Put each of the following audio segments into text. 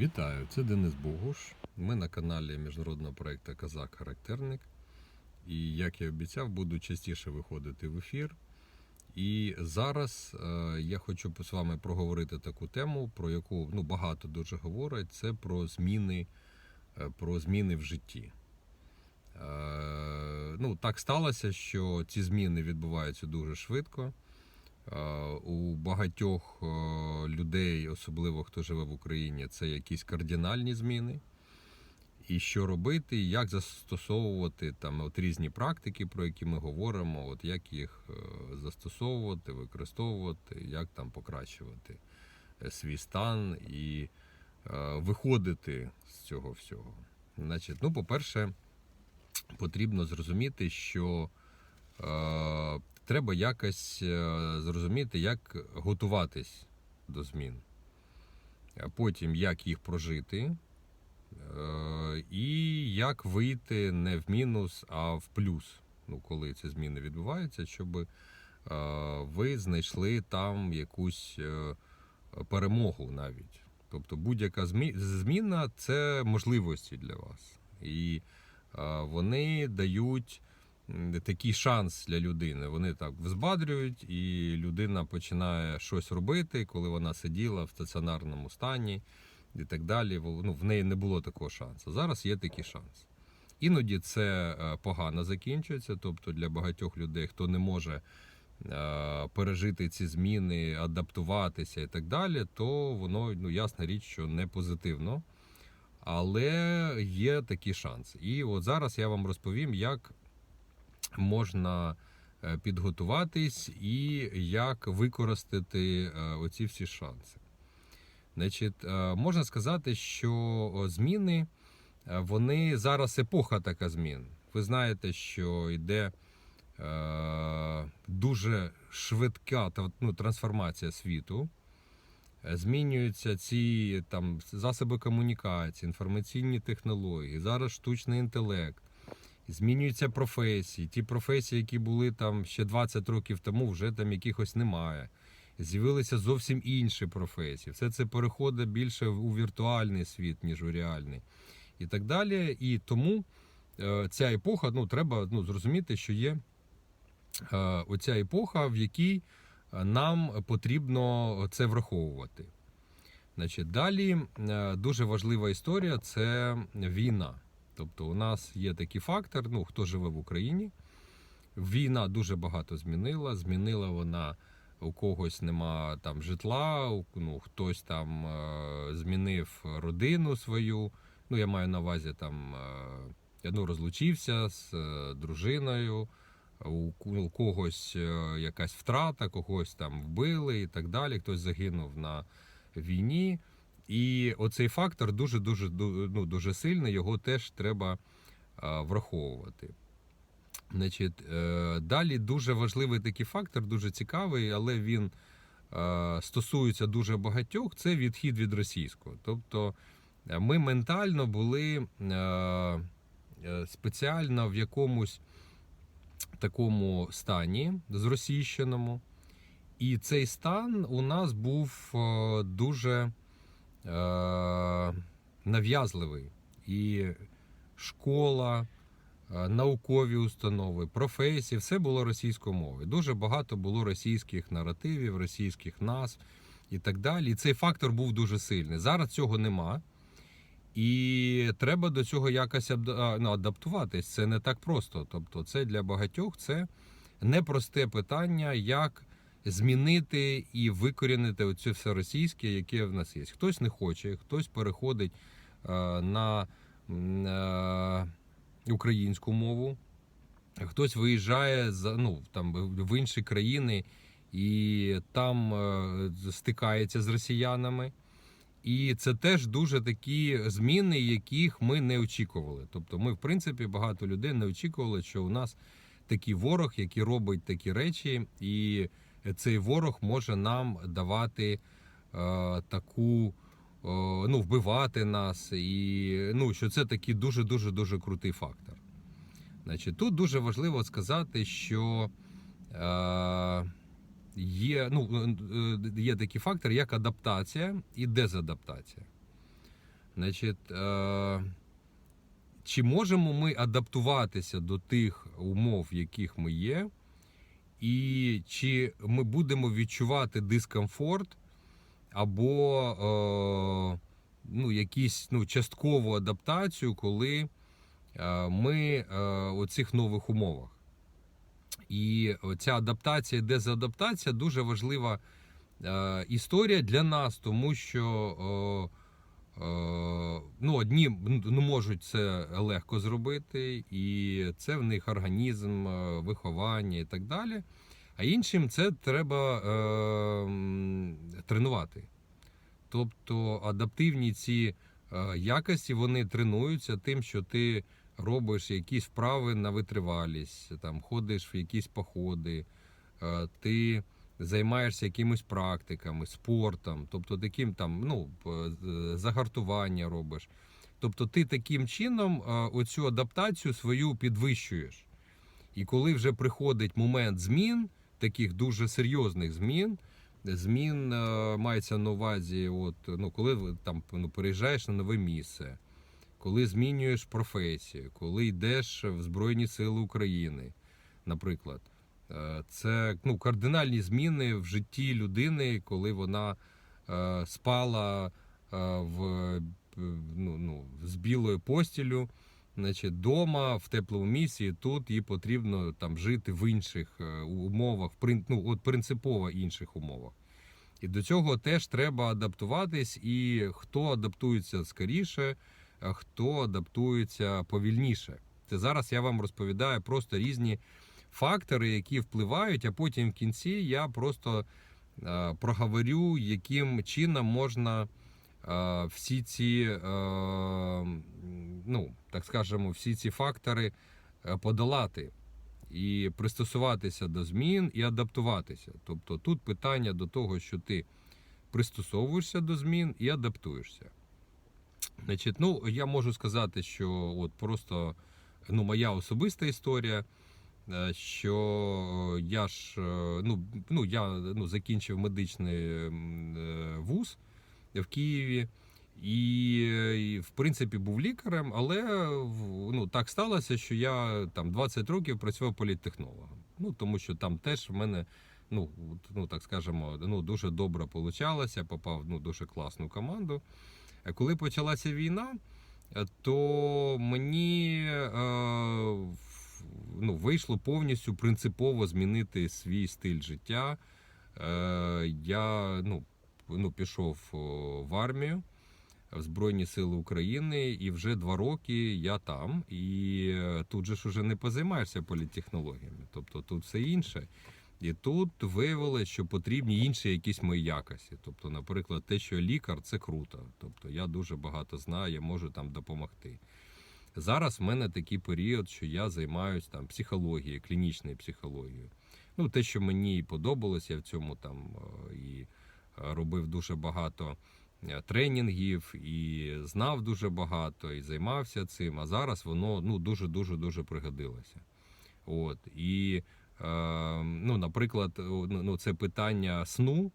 Вітаю, це Денис Богуш. Ми на каналі міжнародного проєкту Казак Характерник. І як я обіцяв, буду частіше виходити в ефір. І зараз е, я хочу з вами проговорити таку тему, про яку ну, багато дуже говорять. Це про зміни, е, про зміни в житті. Е, ну, так сталося, що ці зміни відбуваються дуже швидко. Е, У багатьох е, людей, особливо хто живе в Україні, це якісь кардинальні зміни. І що робити, як застосовувати там от різні практики, про які ми говоримо, от як їх е, застосовувати, використовувати, як там покращувати свій стан і е, виходити з цього всього. Значить, ну, по-перше, потрібно зрозуміти, що треба якось е, зрозуміти, як готуватись до змін, а потім як їх прожити, е, і як вийти не в мінус, а в плюс, ну, коли ці зміни відбуваються, щоб е, ви знайшли там якусь перемогу навіть. Тобто будь-яка зміна це можливості для вас. І вони дають такий шанс для людини. Вони так взбадрюють, і людина починає щось робити, коли вона сиділа в стаціонарному стані і так далі. Ну, в неї не було такого шансу. Зараз є такий шанс. Іноді це е, погано закінчується, тобто для багатьох людей, хто не може е, пережити ці зміни, адаптуватися і так далі, то воно ну ясна річ, що не позитивно. Але є такий шанс. І от зараз я вам розповім, як можна е, підготуватись і як використати е, оці всі шанси. Значить, е, можна сказати, що зміни вони зараз епоха така змін. Ви знаєте, що йде дуже швидка ну, трансформація світу. Змінюються ці там засоби комунікації, інформаційні технології, зараз штучний інтелект. Змінюються професії. Ті професії, які були там ще 20 років тому, вже там якихось немає. З'явилися зовсім інші професії. Все це переходить більше у віртуальний світ, ніж у реальний. І так далі. І тому е, ця епоха, ну, треба ну, зрозуміти, що є е, оця епоха, в якій е, нам потрібно це враховувати. Значить, далі дуже важлива історія це війна. Тобто, у нас є такий фактор, ну хто живе в Україні. Війна дуже багато змінила. Змінила вона у когось нема там житла, ну, хтось там е, змінив родину свою. Ну, я маю на увазі там е, ну, розлучився з е, дружиною, у, у когось е, якась втрата, когось там вбили і так далі. Хтось загинув на війні. І оцей фактор дуже дуже ну, дуже сильний, його теж треба враховувати. Значить, е, далі дуже важливий такий фактор, дуже цікавий, але він стосується дуже багатьох. Це відхід від російського. Тобто е, ми ментально були е, спеціально в якомусь такому стані зросійщеному. І цей стан у нас був дуже нав'язливий. І школа, е, наукові установи, професії, все було російською мовою. Дуже багато було російських наративів, російських назв і так далі. І цей фактор був дуже сильний. Зараз цього нема. І треба до цього якось ну, адаптуватись. Це не так просто. Тобто, це для багатьох це непросте питання, як змінити і викорінити оце все російське, яке в нас є. Хтось не хоче, хтось переходить е, на е, українську мову, хтось виїжджає за, ну, там, в інші країни і там е, стикається з росіянами. І це теж дуже такі зміни, яких ми не очікували. Тобто, ми, в принципі, багато людей не очікували, що у нас такий ворог, який робить такі речі, і цей ворог може нам давати е, таку, е, ну, вбивати нас, і ну, що це такий дуже дуже дуже крутий фактор. Значить, тут дуже важливо сказати, що е, є, ну, е, є такий фактор, як адаптація і дезадаптація. Значить, е, чи можемо ми адаптуватися до тих умов, в яких ми є, і чи ми будемо відчувати дискомфорт або е, ну, якісь ну, часткову адаптацію, коли е, ми е, у цих нових умовах. І ця адаптація, дезадаптація дуже важлива е, історія для нас, тому що ну, одні не можуть це легко зробити, і це в них організм, е, виховання і так далі. А іншим це треба е, тренувати. Тобто адаптивні ці е, якості вони тренуються тим, що ти робиш якісь вправи на витривалість, там ходиш в якісь походи, е, ти займаєшся якимись практиками, спортом, тобто таким там ну, загартування робиш. Тобто ти таким чином оцю адаптацію свою підвищуєш. І коли вже приходить момент змін, таких дуже серйозних змін, змін е, мається на увазі, от, ну, коли там ну, переїжджаєш на нове місце, коли змінюєш професію, коли йдеш в Збройні Сили України, наприклад. Е, Це ну, кардинальні зміни в житті людини, коли вона е, спала е, в, ну, ну, з білою постілю, значить, дома в теплому місці, тут їй потрібно там жити в інших умовах, ну, от принципово інших умовах. І до цього теж треба адаптуватись, і хто адаптується скоріше, а хто адаптується повільніше. Це зараз я вам розповідаю просто різні фактори, які впливають, а потім в кінці я просто е, проговорю, яким чином можна е, всі ці, е, ну, так скажемо, всі ці фактори подолати і пристосуватися до змін і адаптуватися. Тобто тут питання до того, що ти пристосовуєшся до змін і адаптуєшся. Значить, ну я можу сказати, що от просто ну, моя особиста історія, що я ж е, ну, ну, я ну, закінчив медичний е, вуз в Києві. І, е, в принципі, був лікарем, але ну, так сталося, що я там 20 років працював політтехнологом. Ну, тому що там теж в мене, ну, ну так скажемо, ну, дуже добре получалося, попав в ну, дуже класну команду. Коли почалася війна, е, то мені е, ну, вийшло повністю принципово змінити свій стиль життя. Е, я ну, ну, пішов в армію в Збройні Сили України, і вже два роки я там. І е, тут же ж уже не позаймаєшся політтехнологіями, тобто тут все інше. І тут виявилося, що потрібні інші якісь мої якості. Тобто, наприклад, те, що я лікар, це круто. Тобто я дуже багато знаю, я можу там допомогти. Зараз в мене такий період, що я займаюся там психологією, клінічною психологією. Ну, те, що мені подобалося, я в цьому там е, і е, робив дуже багато е, тренінгів, і знав дуже багато, і займався цим. А зараз воно ну, дуже дуже дуже пригодилося. От і е, ну, наприклад, ну, ну, це питання сну.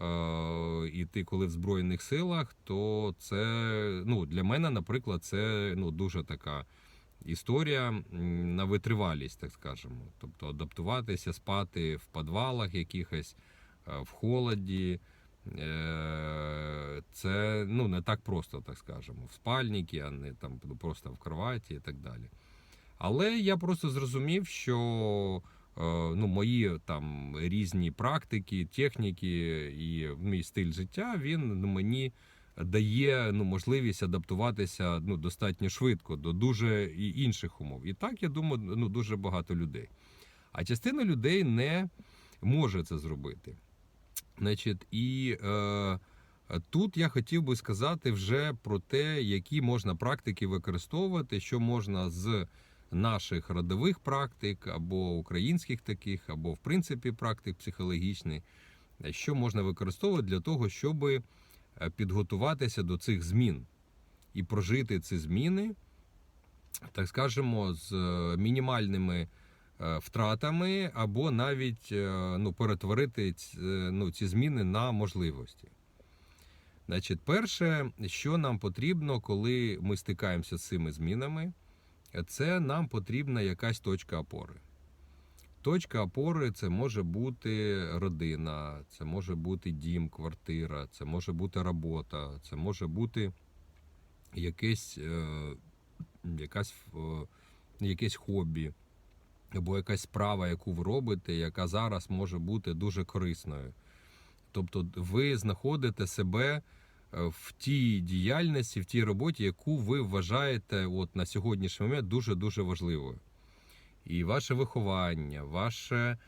Е, і ти, коли в Збройних силах, то це ну, для мене, наприклад, це ну, дуже така історія на витривалість, так скажемо. Тобто адаптуватися, спати в підвалах якихось, е, в холоді. е, Це ну, не так просто, так скажемо, в спальнику, а не там ну, просто в кроваті і так далі. Але я просто зрозумів, що ну, мої там різні практики, техніки і мій стиль життя він ну, мені дає ну, можливість адаптуватися ну, достатньо швидко до дуже і інших умов. І так я думаю, ну, дуже багато людей. А частина людей не може це зробити. Значить, і е, тут я хотів би сказати вже про те, які можна практики використовувати, що можна з наших родових практик, або українських таких, або в принципі практик психологічних, що можна використовувати для того, щоб підготуватися до цих змін і прожити ці зміни, так скажемо, з е, мінімальними е, втратами, або навіть е, ну, перетворити е, ну, ці зміни на можливості. Значить, перше, що нам потрібно, коли ми стикаємося з цими змінами, це нам потрібна якась точка опори. Точка опори це може бути родина, це може бути дім, квартира, це може бути робота, це може бути якесь, е, якась, е, якесь хобі або якась справа, яку ви робите, яка зараз може бути дуже корисною. Тобто ви знаходите себе в тій діяльності, в тій роботі, яку ви вважаєте от на сьогоднішній момент дуже-дуже важливою. І ваше виховання, ваше, е,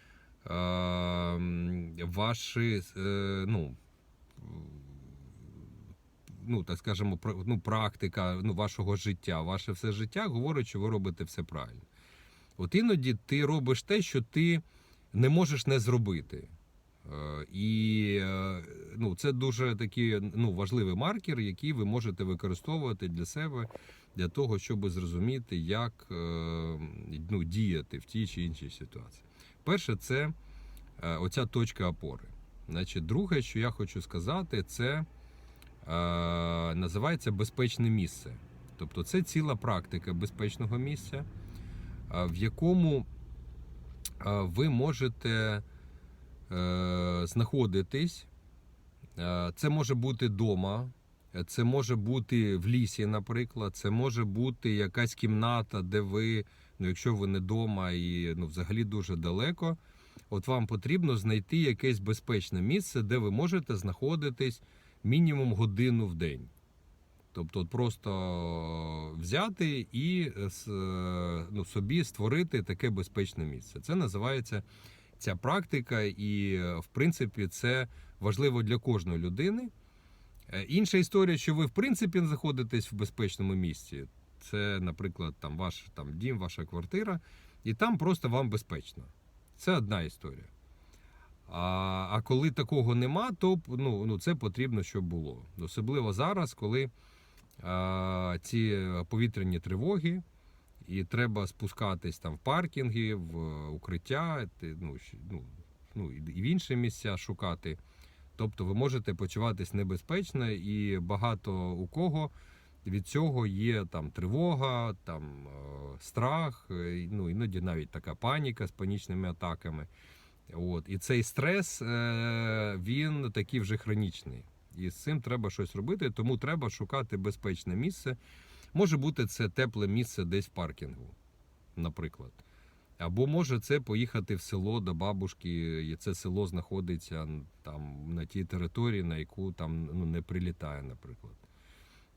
ваші, е, ну, ну, так скажемо, ну, практика ну, вашого життя, ваше все життя говорить, що ви робите все правильно. От іноді ти робиш те, що ти не можеш не зробити. Е, І е, ну, це дуже такий ну, важливий маркер, який ви можете використовувати для себе для того, щоб зрозуміти, як е, ну, діяти в тій чи іншій ситуації. Перше, це оця точка опори. Значить, друге, що я хочу сказати, це називається безпечне місце. Тобто це ціла практика безпечного місця, в якому ви можете знаходитись. Е, Це може бути вдома, це може бути в лісі, наприклад, це може бути якась кімната, де ви, ну якщо ви не вдома і ну, взагалі дуже далеко, от вам потрібно знайти якесь безпечне місце, де ви можете знаходитись мінімум годину в день. Тобто просто взяти і е, е, ну, собі створити таке безпечне місце. Це називається ця практика, і е, в принципі це важливо для кожної людини. Е, Інша історія, що ви в принципі знаходитесь в безпечному місці. Це, наприклад, там ваш там, дім, ваша квартира, і там просто вам безпечно. Це одна історія. А, а коли такого нема, то ну, ну, це потрібно, щоб було. Особливо зараз, коли а, ці повітряні тривоги, і треба спускатись там в паркінги, в укриття, ну, ну, ну, і в інші місця шукати. Тобто ви можете почуватись небезпечно, і багато у кого від цього є там тривога, там е, страх, е, ну іноді навіть така паніка з панічними атаками. От. І цей стрес е, він такий вже хронічний. І з цим треба щось робити, тому треба шукати безпечне місце. Може бути це тепле місце десь в паркінгу, наприклад. Або може це поїхати в село до бабушки, і це село знаходиться там на тій території, на яку там ну, не прилітає, наприклад.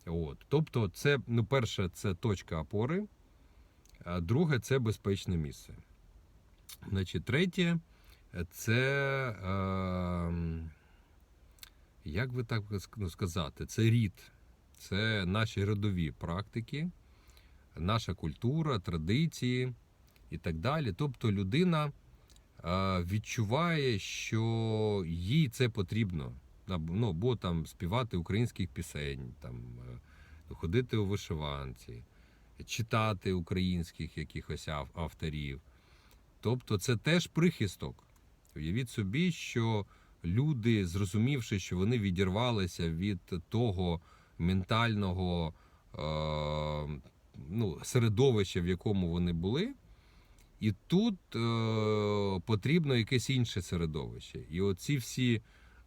От. Тобто, це, ну, перше, це точка опори, а друге це безпечне місце. Значить, третє, це, е, як би так ну, сказати, це рід, це наші родові практики, наша культура, традиції і так далі. Тобто людина е, відчуває, що їй це потрібно. Ну, бо там співати українських пісень, там, е, ходити у вишиванці, читати українських якихось авторів. Тобто це теж прихисток. Уявіть собі, що люди, зрозумівши, що вони відірвалися від того ментального е, ну, середовища, в якому вони були, і тут е, потрібно якесь інше середовище. І оці всі,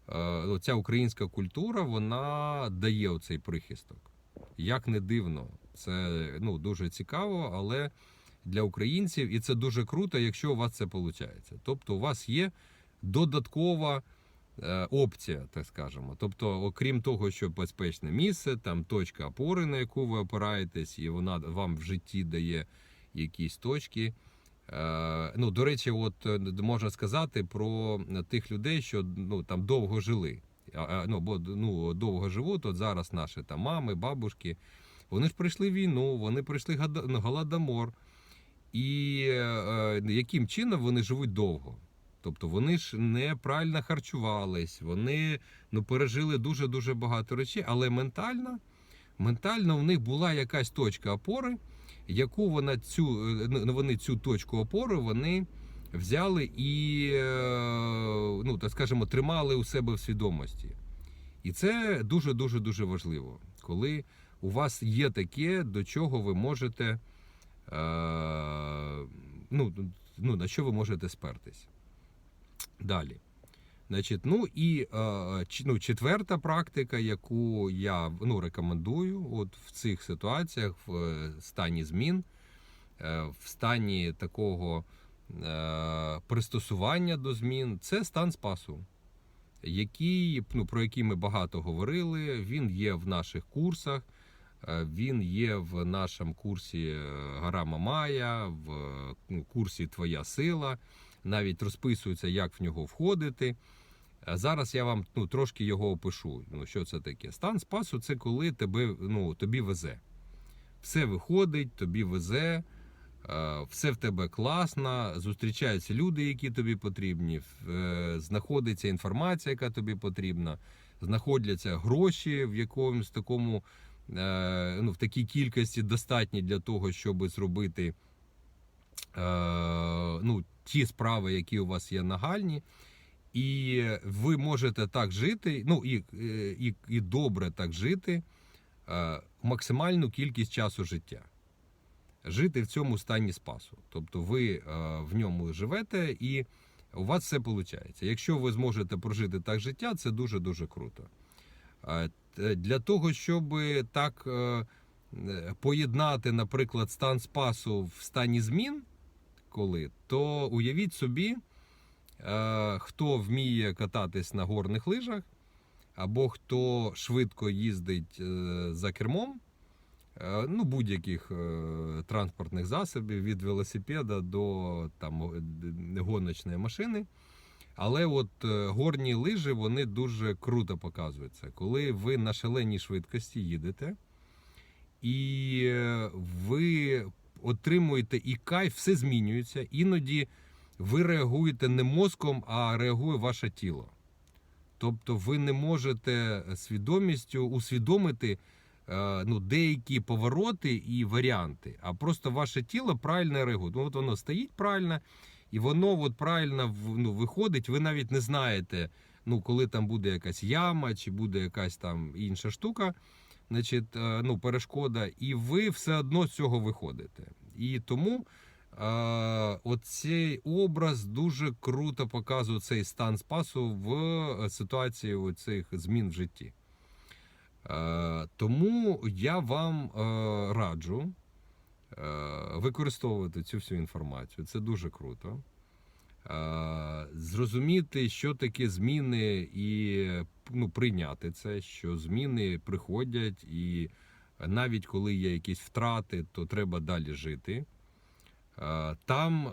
е, оця українська культура, вона дає оцей прихисток. Як не дивно, це ну, дуже цікаво, але для українців, і це дуже круто, якщо у вас це виходить. Тобто, у вас є додаткова опція, так скажемо. Тобто, окрім того, що безпечне місце, там точка опори, на яку ви опираєтесь, і вона вам в житті дає якісь точки. Е, Ну, до речі, от е, можна сказати про тих людей, що ну там довго жили. Ну, бо ну, довго живуть, от зараз наші там мами, бабушки. Вони ж пройшли війну, вони пройшли ну, голодомор. І е, яким чином вони живуть довго? Тобто вони ж неправильно харчувались, вони ну, пережили дуже-дуже багато речей, але ментально, ментально в них була якась точка опори, яку вона цю, е, ну, вони цю точку опори вони взяли і, е, ну, так скажемо, тримали у себе в свідомості. І це дуже дуже дуже важливо, коли у вас є таке, до чого ви можете, е, ну, ну, на що ви можете спертись. Далі. Значить, ну і е, ну, четверта практика, яку я ну, рекомендую от в цих ситуаціях, в е, стані змін, е, в стані такого пристосування до змін, це стан спасу, який, ну, про який ми багато говорили. Він є в наших курсах. Він є в нашому курсі Гора Мамая, в ну, курсі Твоя сила. Навіть розписується, як в нього входити. Зараз я вам ну, трошки його опишу. Ну, що це таке? Стан спасу це коли тебе, ну, тобі везе. Все виходить, тобі везе, все в тебе класно, зустрічаються люди, які тобі потрібні, е, знаходиться інформація, яка тобі потрібна, знаходяться гроші в якомусь такому, е, ну, в такій кількості достатні для того, щоб зробити ну, ті справи, які у вас є нагальні. І ви можете так жити, ну і, е, і, і добре так жити е, максимальну кількість часу життя. Жити в цьому стані спасу. Тобто ви е, в ньому живете і у вас все виходить. Якщо ви зможете прожити так життя, це дуже-дуже круто. Е, Для того, щоб так е, е, поєднати, наприклад, стан спасу в стані змін, коли, то уявіть собі, е, хто вміє кататись на горних лижах, або хто швидко їздить е, за кермом, е, ну, будь-яких е, транспортних засобів від велосипеда до там, гоночної машини. Але от е, горні лижі вони дуже круто показуються. Коли ви на шаленій швидкості їдете, і е, ви отримуєте і кайф, все змінюється. Іноді ви реагуєте не мозком, а реагує ваше тіло. Тобто ви не можете свідомістю усвідомити е, ну, деякі повороти і варіанти, а просто ваше тіло правильно реагує. Ну, от воно стоїть правильно, і воно от правильно ну, виходить. Ви навіть не знаєте, ну, коли там буде якась яма, чи буде якась там інша штука, значить, е, ну, перешкода, і ви все одно з цього виходите. І тому е, оцей образ дуже круто показує цей стан спасу в ситуації цих змін в житті. Е, тому я вам е, раджу е, використовувати цю всю інформацію. Це дуже круто. Е, Зрозуміти, що таке зміни, і ну, прийняти це, що зміни приходять, і навіть коли є якісь втрати, то треба далі жити. Е, Там е,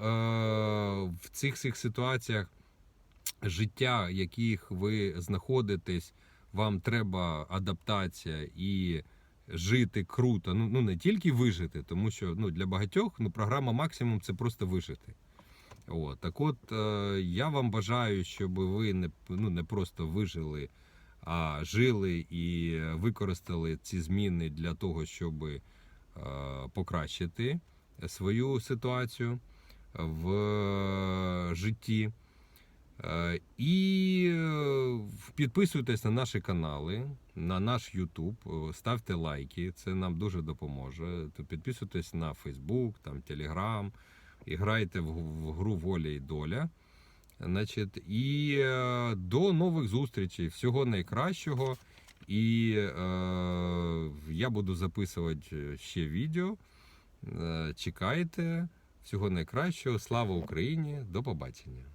в цих всіх ситуаціях життя, в яких ви знаходитесь, вам треба адаптація і жити круто. Ну, ну не тільки вижити, тому що ну, для багатьох ну, програма максимум це просто вижити. От, так от е, я вам бажаю, щоб ви не, ну, не просто вижили, а жили і використали ці зміни для того, щоб е, покращити свою ситуацію в е, житті. Е, І підписуйтесь на наші канали, на наш YouTube, ставте лайки, це нам дуже допоможе. Підписуйтесь на Facebook, там Telegram, і грайте в гру Воля і доля. Значить, і е, до нових зустрічей. Всього найкращого. І е, я буду записувати ще відео. Е, Чекайте. Всього найкращого. Слава Україні! До побачення!